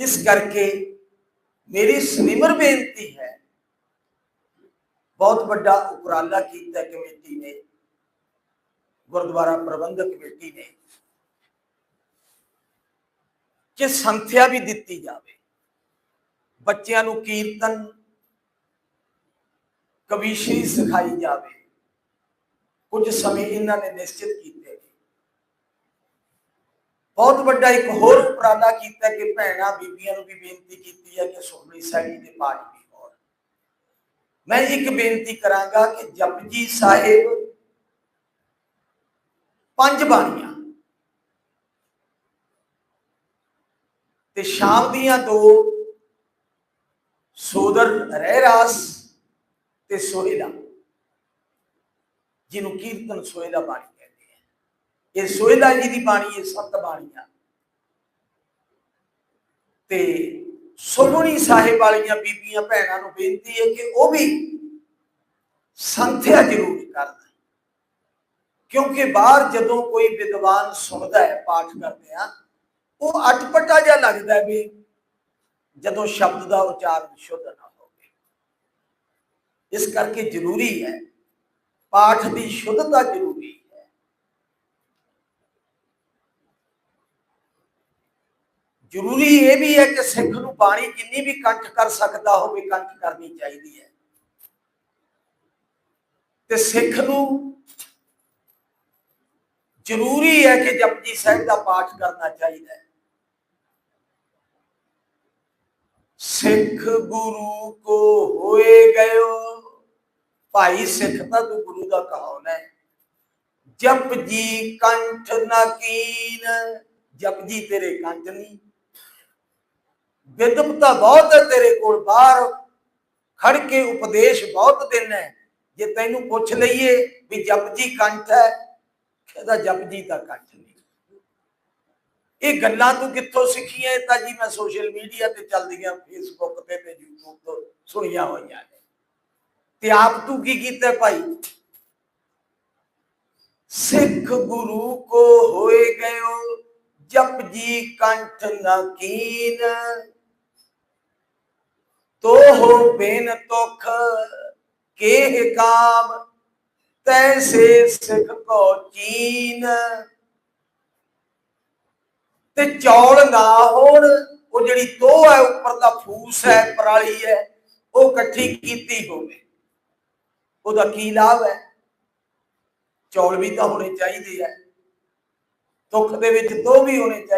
ਇਸ ਕਰਕੇ ਮੇਰੀ ਸਨਿਮਰ ਬੇਨਤੀ ਹੈ। ਬਹੁਤ ਵੱਡਾ ਉਪਰਾਲਾ ਕੀਤਾ ਕਮੇਟੀ ਨੇ, ਗੁਰਦੁਆਰਾ ਪ੍ਰਬੰਧਕ ਕਮੇਟੀ ਨੇ, ਕਿ ਸੰਥਿਆ ਵੀ ਦਿੱਤੀ ਜਾਵੇ। ਬੱਚਿਆਂ ਨੂੰ ਕੀਰਤਨ, ਕਵੀਸ਼ਰੀ ਸਿਖਾਈ ਜਾਵੇ। ਕੁਝ ਸਮੇਂ ਇਹਨਾਂ ਨੇ ਨਿਸ਼ਚਿਤ ਕੀਤਾ। ਬਹੁਤ ਵੱਡਾ ਇੱਕ ਹੋਰ ਉਪਰਾਲਾ ਕੀਤਾ ਕਿ ਭੈਣਾਂ ਬੀਬੀਆਂ ਨੂੰ ਵੀ ਬੇਨਤੀ ਕੀਤੀ ਹੈ ਕਿ ਸੁਖਮਨੀ ਸਾਹਿਬ ਦੇ ਪਾਠ ਵੀ ਹੋਣ ਮੈਂ ਇੱਕ ਬੇਨਤੀ ਕਰਾਂਗਾ ਕਿ ਜਪਜੀ ਸਾਹਿਬ ਪੰਜ ਬਾਣੀਆਂ ਤੇ ਸ਼ਾਮ ਦੀਆਂ ਦੋ ਸੋਦਰ ਰਹਿ ਰਾਸ ਤੇ ਸੋਹਿਲਾ, ਜਿਹਨੂੰ ਕੀਰਤਨ ਸੋਹਿਲਾ ਬਾਣੀ ਇਹ ਸੋਹਿਲਾ ਜੀ ਦੀ ਬਾਣੀ, ਇਹ ਸੱਤ ਬਾਣੀਆਂ। ਤੇ ਸੁਖਮਨੀ ਸਾਹਿਬ ਵਾਲੀਆਂ ਬੀਬੀਆਂ ਭੈਣਾਂ ਨੂੰ ਬੇਨਤੀ ਹੈ ਕਿ ਉਹ ਵੀ ਸੰਥਿਆ ਜ਼ਰੂਰ ਕਰਨ। ਕਿਉਂਕਿ ਬਾਹਰ ਜਦੋਂ ਕੋਈ ਵਿਦਵਾਨ ਸੁਣਦਾ ਹੈ, ਪਾਠ ਕਰਦੇ ਆ, ਉਹ ਅਟਪਟਾ ਜਿਹਾ ਲੱਗਦਾ ਵੀ ਜਦੋਂ ਸ਼ਬਦ ਦਾ ਉਚਾਰਨ ਸ਼ੁੱਧ ਨਾ ਹੋਵੇ। ਇਸ ਕਰਕੇ ਜ਼ਰੂਰੀ ਹੈ, ਪਾਠ ਦੀ ਸ਼ੁੱਧਤਾ ਜ਼ਰੂਰੀ ਹੈ ਜ਼ਰੂਰੀ ਇਹ ਵੀ ਹੈ ਕਿ ਸਿੱਖ ਨੂੰ ਬਾਣੀ ਜਿੰਨੀ ਵੀ ਕੰਠ ਕਰ ਸਕਦਾ ਹੋਵੇ ਕੰਠ ਕਰਨੀ ਚਾਹੀਦੀ ਹੈ। ਤੇ ਸਿੱਖ ਨੂੰ ਜ਼ਰੂਰੀ ਹੈ ਕਿ ਜਪਜੀ ਸਾਹਿਬ ਦਾ ਪਾਠ ਕਰਨਾ ਚਾਹੀਦਾ ਹੈ। ਸਿੱਖ ਗੁਰੂ ਕੋ ਹੋਏ ਗਇਓ, ਭਾਈ ਸਿੱਖ ਤਾਂ ਤੂੰ ਗੁਰੂ ਦਾ ਕਹਾਉਣ ਹੈ। ਜਪ ਜੀ ਕੰਠ ਨਾ ਕੀਨ ਜਪ ਜੀ ਤੇਰੇ ਕੰਠ ਨਹੀਂ ਵਿਦਪਤਾ ਬਹੁਤ ਹੈ ਤੇਰੇ ਕੋਲ, ਬਾਹਰ ਖੜ ਕੇ ਉਪਦੇਸ਼ ਬਹੁਤ ਦਿਨ ਜੇ ਤੈਨੂੰ ਪੁੱਛ ਲਈਏ ਵੀ ਜਪ ਕੰਠ ਹੈ, ਇਹਦਾ ਜਪ ਜੀ ਕੰਠ ਨਹੀਂ। ਇਹ ਗੱਲਾਂ ਤੂੰ ਕਿੱਥੋਂ ਸਿੱਖੀਆਂ? ਇਹ ਤਾਂ ਜੀ ਮੈਂ ਸੋਸ਼ਲ ਮੀਡੀਆ ਤੇ ਚੱਲਦੀਆਂ ਫੇਸਬੁੱਕ ਤੇ ਤੇ YouTube ਤੋਂ ਸੁਣੀਆਂ ਹੋਈਆਂ ਨੇ। ਤੇ ਆਪ ਤੂੰ ਕੀ ਕੀਤਾ ਭਾਈ? ਸਿੱਖ ਗੁਰੂ ਕੋ ਹੋਏ ਗਇਓ ਜਪ ਜੀ ਕੰਠ ਨਾ ਤੋ ਹੋ ਬੇਨ ਤੁਖ ਕੇ ਕਾਮ, ਤੈਸੇ ਸਿੱਖ ਕੋ ਚੀਨ। ਤੇ ਚੌਲ ਨਾ ਹੋਣ, ਉਹ ਜਿਹੜੀ ਤੋਹ ਹੈ, ਉੱਪਰ ਦਾ ਫੂਸ ਹੈ, ਪਰਾਲੀ ਹੈ, ਉਹ ਇਕੱਠੀ ਕੀਤੀ ਹੋਵੇ। ਉਹਦਾ ਕੀ ਲਾਭ ਹੈ? ਚੌਲ ਵੀ ਤਾਂ ਹੋਣੇ ਚਾਹੀਦੇ ਆ ਤੁਖ ਦੇ ਵਿੱਚ ਤੋਹ ਵੀ ਹੋਣੇ ਚਾਹੀਦੇ